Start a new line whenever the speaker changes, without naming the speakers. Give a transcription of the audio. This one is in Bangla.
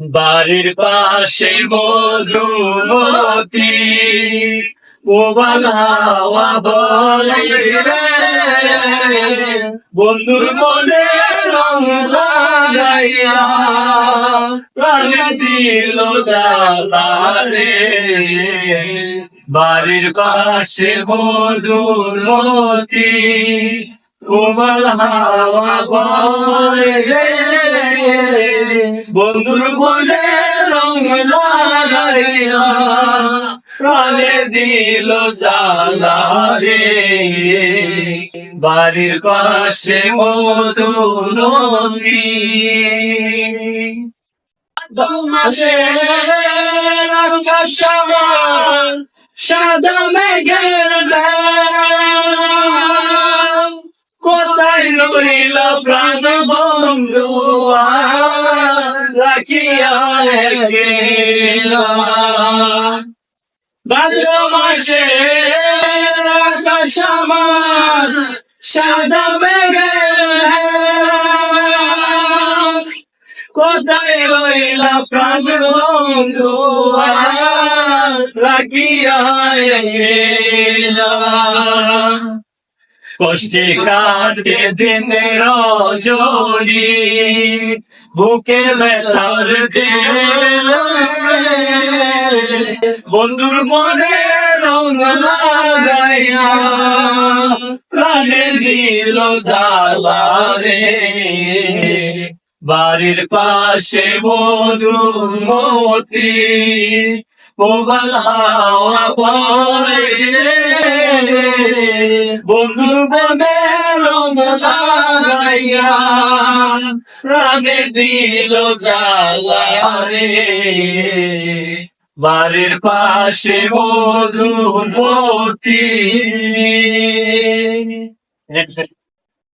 বাড়ির পাশে মধুমতি ও বাংলা বলে রে। বন্ধুর মনে রং লাগাইয়া দিল বাড়ির পাশে মধুমতি তোমার হাওয়া বলে বন্ধুর মনে রং প্রাণে দিল জালা রে বাড়ির পাশে আকাশ আমার সাদা মেঘের কোথায় রইল প্রাণ বন্ধু মাসে আকাশ আমার সাদা কোথায় রইলা প্রাণ বন্ধু রাখিয়া কষ্টে কাটে দিনে রজনী, বুকে বেতার দে বন্ধুর মনে রং লাগাইয়া প্রাণে দিল জ্বালা রে বাড়ির পাশে মধুমতি মোবাইল হাওয়া পরে বন্ধুর বনে রং লাগাইয়া প্রাণে দিল জ্বালা রে বাড়ির পাশে মধুমতি।